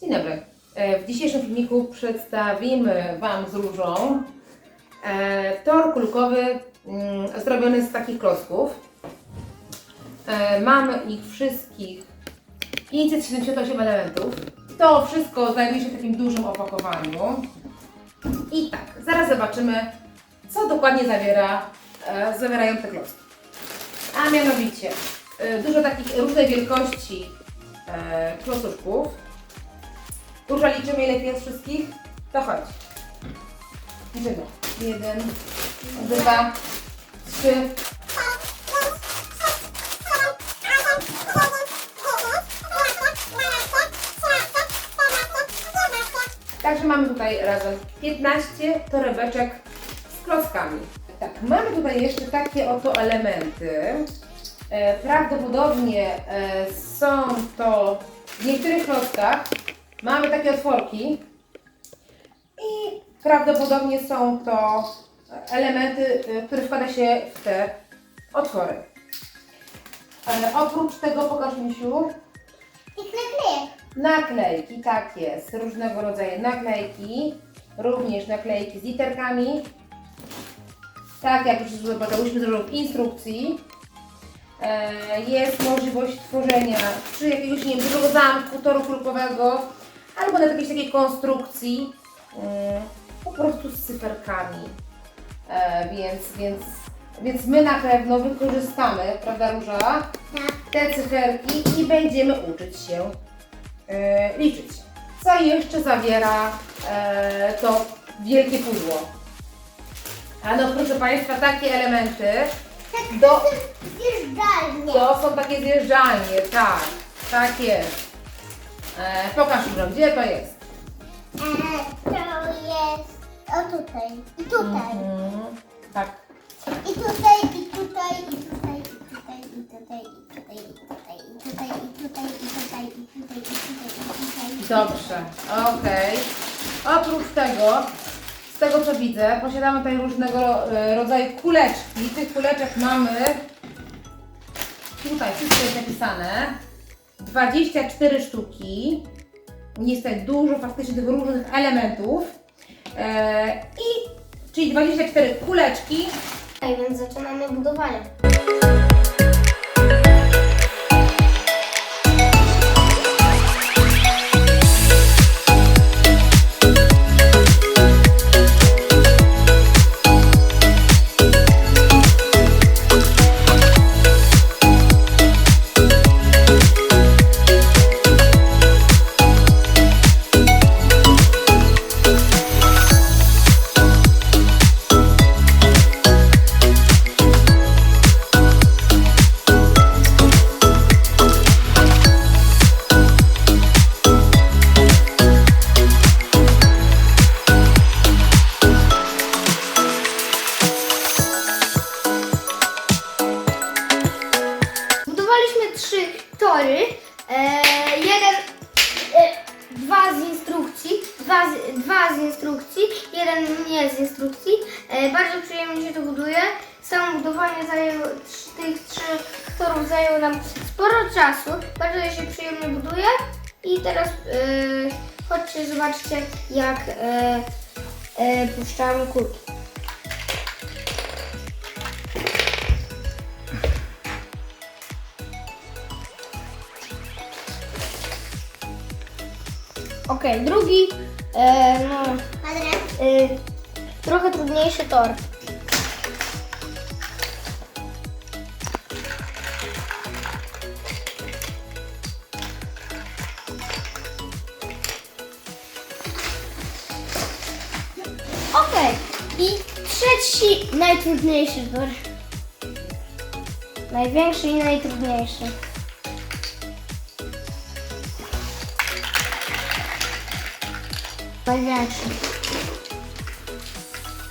Dzień dobry. E, W dzisiejszym filmiku przedstawimy Wam z Różą e, tor kulkowy mm, zrobiony z takich klocków. E, Mamy ich wszystkich 578 elementów. To wszystko znajduje się w takim dużym opakowaniu. I tak, zaraz zobaczymy, co dokładnie zawiera, zawierają te klocki. A mianowicie, dużo takich różnej wielkości klocuszków. Róża liczymy ile jest wszystkich? To chodź. Liczymy. Jeden, dwa, trzy, Także mamy tutaj razem 15 torebeczek z klockami. Tak, mamy tutaj jeszcze takie oto elementy. E, prawdopodobnie e, są to w niektórych klockach. Mamy takie otworki i prawdopodobnie są to elementy, e, które wkłada się w te otwory. E, oprócz tego pokaż Misiu. Ich naklejek. Naklejki, tak jest. Różnego rodzaju naklejki. Również naklejki z literkami. Tak jak już zobaczyłyśmy zresztą w instrukcji. E, Jest możliwość tworzenia czy jakiegoś nie wiem, dużego zamku, toru kulkowego, albo nawet jakiejś takiej konstrukcji mm, po prostu z cyferkami. E, Więc, więc, więc my na pewno wykorzystamy, prawda Róża, Tak. te cyferki i będziemy uczyć się e, liczyć. Co jeszcze zawiera e, to wielkie pudło? A no proszę Państwa, takie elementy Tak, Do- to są zjeżdżalnie. to są takie zjeżdżalnie, tak, tak jest. E, pokaż mi, gdzie to jest? E, to jest o tutaj. I tutaj. Mhm, tak. I tutaj, i tutaj, i tutaj, i tutaj, i tutaj, i tutaj, i tutaj, i tutaj, i tutaj, i tutaj, i tutaj, i tutaj, i tutaj. Dobrze, okej. Oprócz tego, z tego co widzę, posiadamy tutaj różnego e, rodzaju kuleczki. Tych kuleczek mamy, tutaj wszystko jest napisane, 24 sztuki. Jest tutaj dużo faktycznie tych różnych elementów. E, I, czyli 24 kuleczki. Tak, więc zaczynamy budowanie. Dwa z, instrukcji, jeden nie z instrukcji. E, bardzo przyjemnie się to buduje. Samo budowanie zajęło, tych trzech torów zajęło nam sporo czasu. Bardzo się przyjemnie buduje. I teraz e, chodźcie, zobaczcie jak e, e, puszczamy kulki. Okej, drugi, e, no, e, trochę trudniejszy tor. Okej, i trzeci, najtrudniejszy tor. Największy i najtrudniejszy. Największy.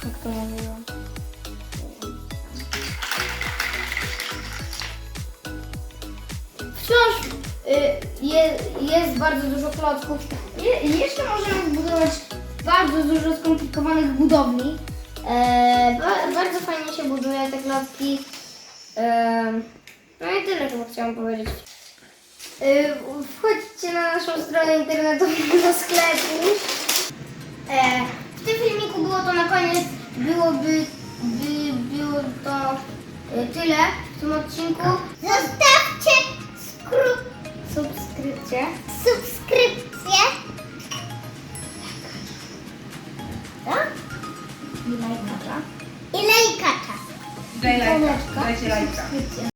Jak to mówiłam? Wciąż y, je, jest bardzo dużo klocków. Je, jeszcze możemy budować bardzo dużo skomplikowanych budowli. E, ba, bardzo fajnie się buduje te klocki. E, no i tyle chyba chciałam powiedzieć. E, wchodźcie na naszą stronę internetową do sklepu. E, w tym filmiku było to na koniec, byłoby, by, było to e, tyle w tym odcinku. Zostawcie. Subskrypcję. subskrypcję. Tak? I lajka. I lajkacza. Daj lajka. Dajcie lajka.